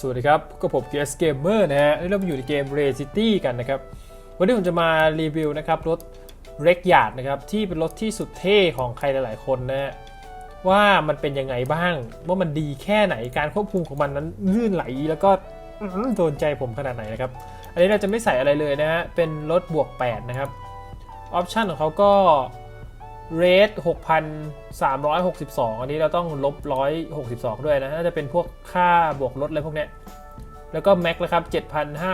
สวัสดีครับกับผมเกสเกมเมอร์นะฮะนี่เรามาอยู่ในเกม Ray City กันนะครับ วันนี้ผมจะมารีวิวนะครับรถเร็กยาร์ดนะครับที่เป็นรถที่สุดเท่ของใครหลายๆ คนนะฮะว่ามันเป็นยังไงบ้าง ว่ามันดีแค่ไหนการควบคุมของมันนั้นลื่นไหลแล้วก็โดนใจผมขนาดไหนนะครับ อันนี้เราจะไม่ใส่อะไรเลยนะฮะเป็นรถบวก 8 นะครับ ออปชันของเขาก็ เรท6,362 อันนี้เราต้องลบ 162 ด้วยนะ น่าจะเป็นพวกค่าบวกลดอะไรพวกเนี้ย แล้วก็แม็กนะครับ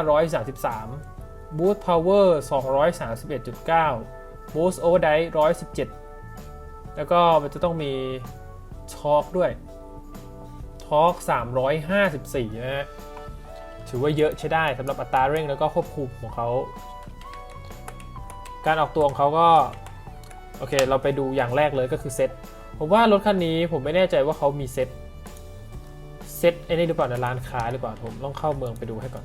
7,533 Boost Power 231.9 Boost Overdrive 117 แล้วก็มันจะต้องมีทอร์กด้วยทอร์ก354 นะฮะ ถือว่าเยอะใช้ได้สำหรับอัตราเร่งแล้วก็ควบคุมของเขา การออกตัวของเขาก็ โอเค เราไปดูอย่างแรกเลยก็คือเซ็ตผมว่ารถคันนี้ผมไม่แน่ใจว่าเขามีเซ็ตเซ็ตไอ้นี่หรือเปล่าในะร้านค้าหรือเปล่าผมต้องเข้าเมืองไปดูให้ก่อน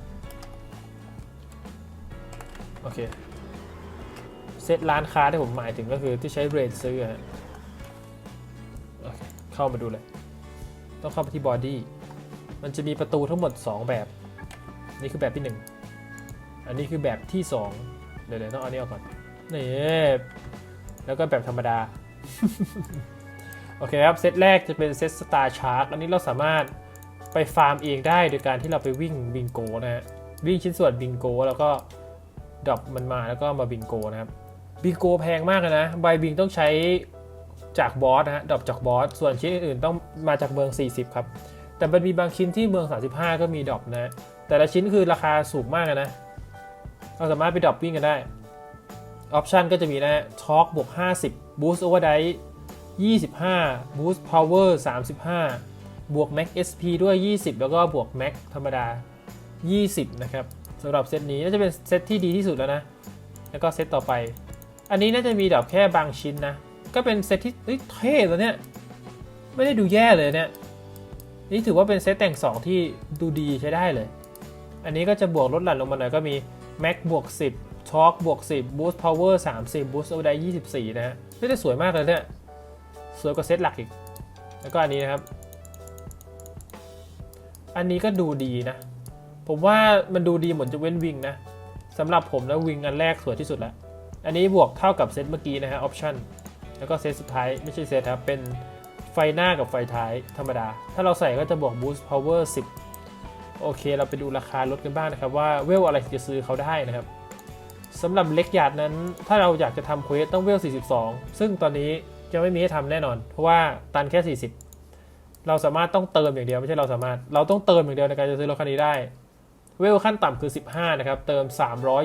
โอเค เซ็ตร้านค้าที่ผมหมายถึงก็คือที่ใช้เรนซื้อฮะโอเคเข้ามาดูเลย ต้องเข้าไปที่บอดี้มันจะมีประตูทั้งหมด 2 แบบ นี่คือแบบที่ 1 อันนี้คือแบบที่ 2 เดี๋ยวๆต้องเอาอันนี้ออกก่อนนี่ แล้วก็แบบธรรมดา โอเคครับ เซตแรกจะเป็นเซตสตาร์ชาร์กอันนี้เราสามารถไปฟาร์มเองได้โดยการที่เราไปวิ่งบิงโกนะฮะ วิ่งชิ้นส่วนบิงโกแล้วก็ดรอปมันมาแล้วก็มาบิงโกนะครับ บิงโกแพงมากนะ ใบบิงต้องใช้จากบอสนะฮะดรอปจากบอส ส่วนชิ้นอื่นๆต้องมาจากเมือง 40 ครับ แต่มันมีบางชิ้นที่เมือง 35 ก็มีดรอปนะ แต่ละชิ้นคือราคาสูงมากนะ เราสามารถไปดรอปวิ่งกันได้ ออปชันก็จะมีนะทอร์กบวก 50 Boost Overdrive 25 Boost Power 35 บวก Max SP ด้วย 20 แล้วก็บวก Max ธรรมดา 20 นะครับสำหรับเซตนี้น่าจะเป็นเซตที่ดีที่สุดแล้วนะ แล้วก็เซตต่อไป อันนี้น่าจะมีดอปแค่บางชิ้นนะ ก็เป็นเซตที่เฮ้ยเท่แล้วเนี่ย ไม่ได้ดูแย่เลยเนี่ย นี่ถือว่าเป็นเซตแต่ง 2 ที่ดูดีใช้ได้เลย อันนี้ก็จะบวกลดหลั่นลงมาหน่อยก็มี Max บวก 10 ช็อคบวก10 Boost Power 30 Boost Overdrive 24 นะฮะไม่ได้สวยมากเลยเนี่ย สวยกว่าเซตหลักอีก แล้วก็อันนี้นะครับ อันนี้ก็ดูดีนะ ผมว่ามันดูดีเหมือนจะเว้นวิงนะสำหรับผมแล้ววิงอันแรกสวยที่สุดแล้ว อันนี้บวกเท่ากับเซตเมื่อกี้นะฮะออปชั่นแล้วก็เซตสุดท้ายไม่ใช่เซตครับเป็นไฟหน้ากับไฟท้ายธรรมดา ถ้าเราใส่ก็จะบวก Boost Power 10 โอเค เราไปดูราคารถกันบ้างนะครับว่าเวลอะไรจะซื้อเขาได้นะครับ สำหรับเล็กหยาดนั้น ถ้าเราอยากจะทำเควสต้องเวล 42 ซึ่งตอนนี้จะไม่มีให้ทำแน่นอน เพราะว่าตันแค่ 40 เราสามารถต้องเติมอย่างเดียวไม่ใช่เราสามารถ เราต้องเติมอย่างเดียวในการจะซื้อรถคันนี้ได้ เวลขั้นต่ำคือ 15 นะครับ เติม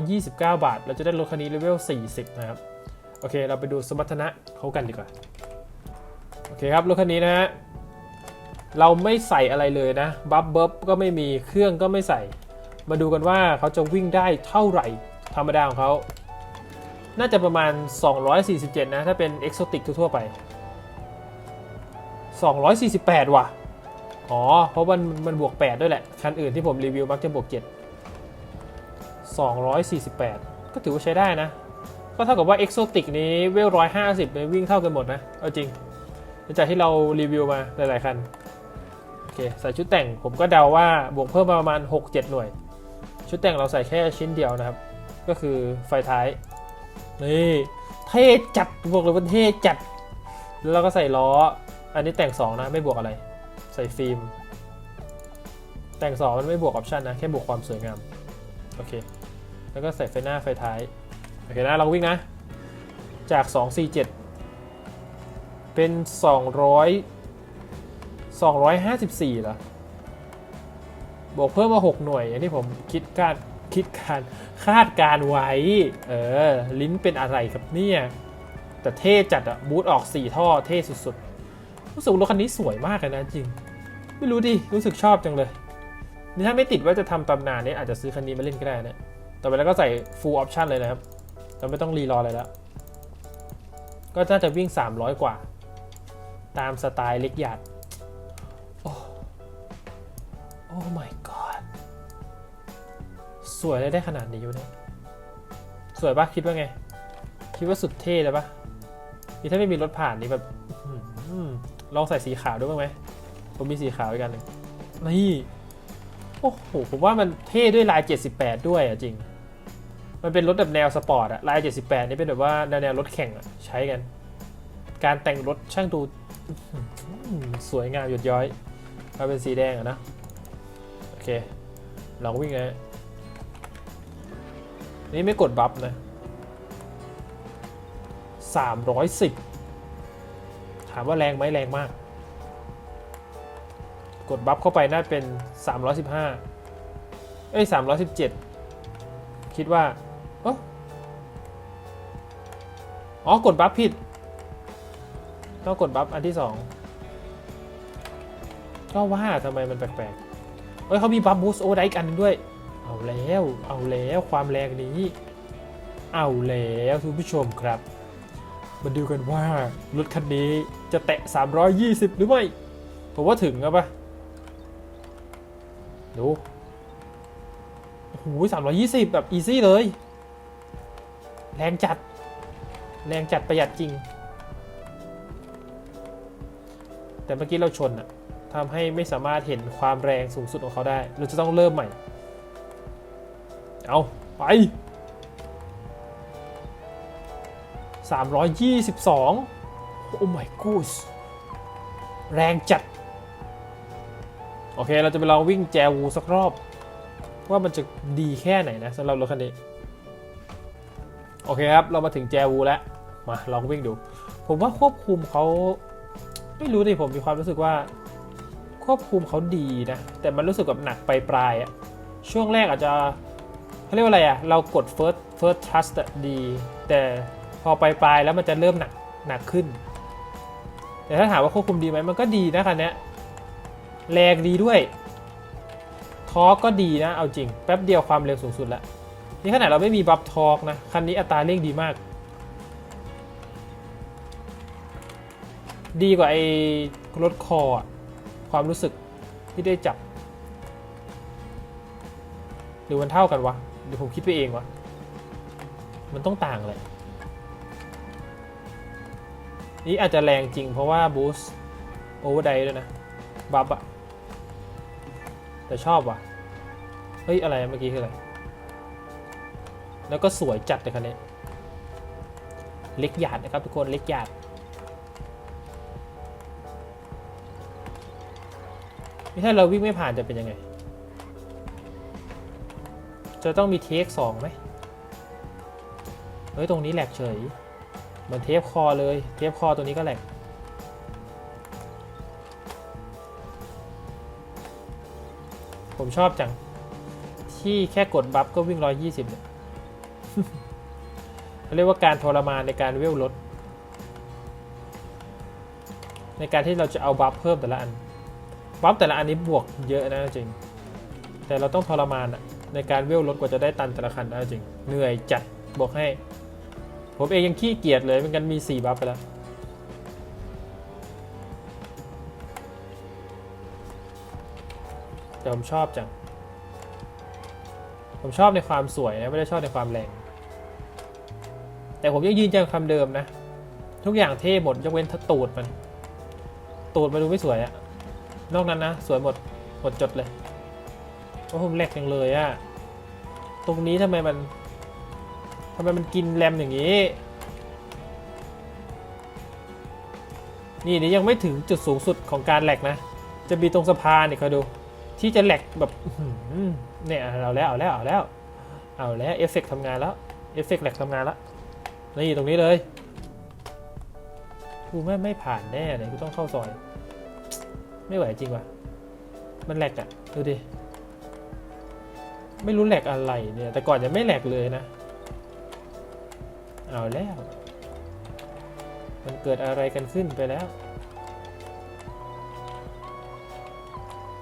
329 บาท เราจะได้รถคันนี้เลเวล 40 นะครับ โอเค เราไปดูสมรรถนะเขากันดีกว่า โอเคครับ รถคันนี้นะฮะ เราไม่ใส่อะไรเลยนะ บัฟเบิร์ก็ไม่มี เครื่องก็ไม่ใส่ มาดูกันว่าเขาจะวิ่งได้เท่าไหร่ ธรรมดาของเขาน่าจะประมาณ 247 นะ ถ้าเป็นเอกโซติกทั่วไป 248 ว่ะ อ๋อ เพราะมันมันบวก 8 ด้วยแหละ คันอื่นที่ผมรีวิวมักจะบวก 7 248 ก็ถือว่าใช้ได้นะ ก็เท่ากับว่าเอกโซติกนี้เวล 150เลยวิ่งเท่ากันหมดนะ เอาจริงหลังจากที่เรารีวิวมาหลาย ๆ คัน โอเค ใส่ชุดแต่งผมก็เดาว่าบวกเพิ่มมาประมาณ 6-7 หน่วย ชุดแต่งเราใส่แค่ชิ้นเดียวนะครับ ก็คือไฟท้าย นี่เท่จัดบอกเลยว่าเท่จัด แล้วเราก็ใส่ล้อ อันนี้แต่ง 2 นะไม่บวกอะไร ใส่ฟิล์ม แต่ง 2 มันไม่บวกออปชันนะ แค่บวกความสวยงาม โอเค แล้วก็ใส่ไฟหน้าไฟท้าย โอเคนะ เราวิ่งนะ จาก 247 เป็น 200 254เหรอบวกเพิ่มมา 6 หน่วยอย่างที่ผมคิดการ คิดการคาดการไว้ เออ ลิ้นเป็นอะไรครับเนี่ย แต่เท่จัดอะบูทออก 4 ท่อเท่สุดๆ รู้สึกรถคันนี้สวยมากเลยนะจริง ไม่รู้ดิ รู้สึกชอบจังเลยนี่ถ้าไม่ติดว่าจะทำตำนานเนี่ยอาจจะซื้อคันนี้มาเล่นก็ได้นะต่อไปแล้วก็ใส่ full option เลยนะครับ เราไม่ต้องรีรออะไรแล้ว ก็น่าจะวิ่ง 300 กว่า ตามสไตล์เล็กหยาดโอ้ โอ้ my สวยเลยได้ขนาดนี้อยู่เนี่ยสวยปะคิดว่าไง คิดว่าสุดเท่เลยปะนี่ถ้าไม่มีรถผ่านนี่แบบอลองใส่สีขาวด้วยบ้างไหมผมมีสีขาวอีกอันหนึ่งนี่โอ้โหผมว่ามันเท่ด้วยลาย 78 ด้วยอะจริง มันเป็นรถแบบแนวสปอร์ตอะลาย 78 นี่เป็นแบบว่าแนวแนวรถแข่งอะใช้กัน การแต่งรถช่างดูสวยงามหยดย้อยมาเป็นสีแดงอะนะ โอเค ลองวิ่งนะ นี่ไม่กดบัฟนะ310ถามว่าแรงไหมแรงมาก กดบัฟเข้าไปน่าเป็น315เอ้ย317คิดว่าอ้ออ๋อ กดบัฟผิด ต้องกดบัฟอันที่2ก็ว่าทำไมมันแปลกๆเอ้ยเขามีบัฟบูสโอไดกันงด้วย เอาแล้ว เอาแล้วความแรงนี้ เอาแล้วทุกผู้ชมครับ มาดูกันว่ารถคันนี้จะแตะ 320 หรือไม่ ผมว่าถึงครับปะดูโอ้โห320 แบบอีซี่เลย แรงจัด แรงจัดประหยัดจริง แต่เมื่อกี้เราชนอะทำให้ไม่สามารถเห็นความแรงสูงสุดของเขาได้ เราจะต้องเริ่มใหม่ เอาไป 322 โอ้ my god แรงจัด โอเค เราจะไปลองวิ่งแจวูสักรอบ ว่ามันจะดีแค่ไหนนะสำหรับรถคันนี้ โอเคครับ เรามาถึงแจวูแล้ว มาลองวิ่งดู ผมว่าควบคุมเขาไม่รู้ดิผมมีความรู้สึกว่า ควบคุมเขาดีนะ แต่มันรู้สึกแบบหนักไปปลายอะช่วงแรกอาจจะ เขาเรียกว่าอะไรอะ เรากด first first trust ดี แต่พอไปปลายแล้วมันจะเริ่มหนักหนักขึ้น แต่ถ้าถามว่าควบคุมดีไหมมันก็ดีนะคันนี้แรงดีด้วยทอร์กก็ดีนะ เอาจริง แป๊บเดียวความเร็วสูงสุดล้วนี่ขนาดเราไม่มีบัฟทอร์กนะ คันนี้อัตราเร่งดีมาก ดีกว่าไอ้รถคออะความรู้สึกที่ได้จับ หรือมันเท่ากันวะ เดี๋ยวผมคิดไปเองวะ มันต้องต่างเลย นี่อาจจะแรงจริงเพราะว่าบูสต์โอเวอร์ไดด้วยนะ บัฟอะแต่ชอบว่ะ เฮ้ย อะไรเมื่อกี้คืออะไร แล้วก็สวยจัดเลยคันนี้ เล็กหยาดนะครับทุกคนเล็กหยาดนี่ถ้าเราวิ่งไม่ผ่านจะเป็นยังไง จะต้องมีเทคสองไหมเฮ้ย ตรงนี้แหลกเฉย เหมือนเทปคอเลย เทปคอตัวนี้ก็แหลก ผมชอบจัง ที่แค่กดบัฟก็วิ่ง 120เนี่ยเขาเรียกว่าการทรมานในการเวลรถในการที่เราจะเอาบัฟเพิ่มแต่ละอัน บัฟแต่ละอันนี้บวกเยอะนะจริง แต่เราต้องทรมานอะ ในการเวลรถกว่าจะได้ตันแต่ละคันนะจริง เหนื่อยจัดบอกให้ ผมเองยังขี้เกียจเลยมันกันมี4บัฟไปแล้วแต่ผมชอบจัง ผมชอบในความสวยนะไม่ได้ชอบในความแรง แต่ผมยังยืนยันคำเดิมนะ ทุกอย่างเท่หมดยกเว้นตูดมัน ตูดมันดูไม่สวยอะนอกนั้นนะ สวยหมด หมดจดเลย โอ้ผมแหลกจังเลยอะ ตรงนี้ทำไมมันทำไมมันกินแรมอย่างนี้ นี่นี่ยังไม่ถึงจุดสูงสุดของการแหลกนะ จะมีตรงสะพานนี่คอยดู ที่จะแหลกแบบเนี่ยเอาแล้วเอาแล้วเอาแล้วเอาแล้วเอฟเฟกต์ทำงานแล้วเอฟเฟกต์แหลกทำงานแล้วนี่ตรงนี้เลยกูไม่ไม่ผ่านแน่เลยกูต้องเข้าซอย ไม่ไหวจริงว่ะมันแหลกอะดูดิ ไม่รู้แหลกอะไรเนี่ย แต่ก่อนจะไม่แหลกเลยนะ เอาแล้ว มันเกิดอะไรกันขึ้นไปแล้ว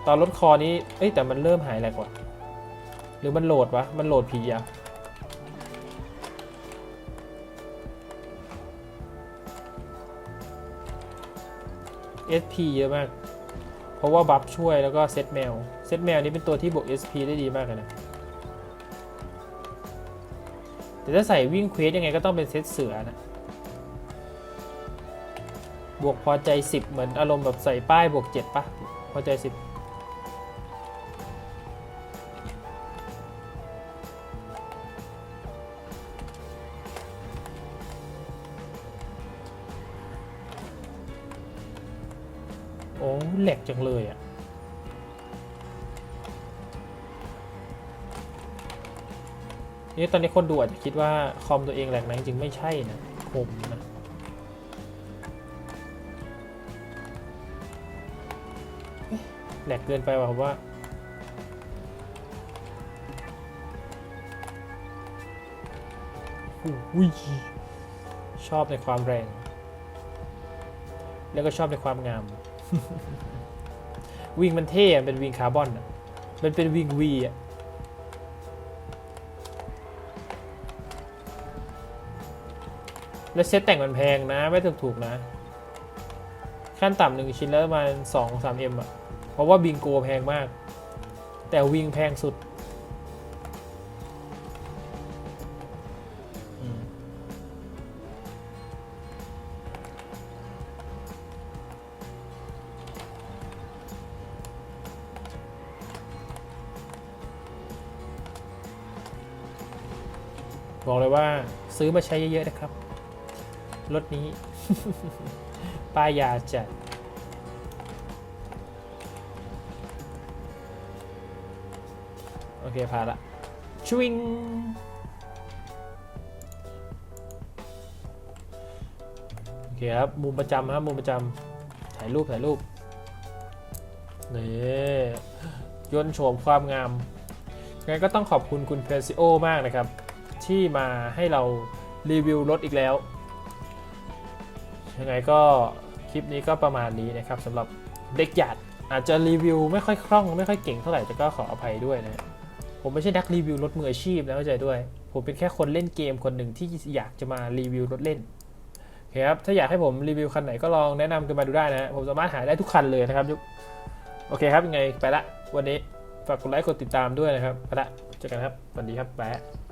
ตอนลดคอนี้ เอ้ยแต่มันเริ่มหายแหลกว่ะ หรือมันโหลดวะ มันโหลดผีอะ SP เยอะมาก เพราะว่าบัฟช่วยแล้วก็เซตแมว เซตแมวนี้เป็นตัวที่บวก SP ได้ดีมากเลยนะ แต่ถ้าใส่วิ่งเควสยังไงก็ต้องเป็นเซตเสือนะ บวกพอใจ 10 เหมือนอารมณ์แบบใส่ป้ายบวก 7ปะพอใจ 10โอ้แหลกจังเลยอะ นี่ตอนนี้คนดูอาจจะคิดว่าคอมตัวเองแหลกนะจริงไม่ใช่นะผมนะแหลกเกินไปว่ะผมว่าอุ้ยชอบในความแรง แล้วก็ชอบในความงาม วิงมันเท่เป็นวิงคาร์บอนมันเป็นวิงวีอะ แล้วเซตแต่งมันแพงนะ ไม่ถูกๆนะ ขั้นต่ำหนึ่งชิ้นแล้วประมาณสองสามเอ็มอะเพราะว่าบิงโกแพงมาก แต่วิงแพงสุดบอกเลยว่าซื้อมาใช้เยอะๆนะครับ รถนี้ ป้ายยาจัดโอเคผ่านละชวิงโอเคครับ มุมประจำครับ มุมประจำถ่ายรูปถ่ายรูปนี่ยนโฉมความงามงั้นก็ต้องขอบคุณคุณเพรซิโอมากนะครับ ที่มาให้เรารีวิวรถอีกแล้ว ยังไงก็คลิปนี้ก็ประมาณนี้นะครับสำหรับเด็กหยาดอาจจะรีวิวไม่ค่อยคล่องไม่ค่อยเก่งเท่าไหร่แต่ก็ขออภัยด้วยนะผมไม่ใช่นักรีวิวรถมืออาชีพนะเข้าใจด้วย ผมเป็นแค่คนเล่นเกมคนหนึ่งที่อยากจะมารีวิวรถเล่นครับถ้าอยากให้ผมรีวิวคันไหนก็ลองแนะนำกันมาดูได้นะผมสามารถหาได้ทุกคันเลยนะครับยุคโอเคครับยังไงไปละวันนี้ฝากกดไลค์กดติดตามด้วยนะครับไปละเจอกันครับสวัสดีครับแปะ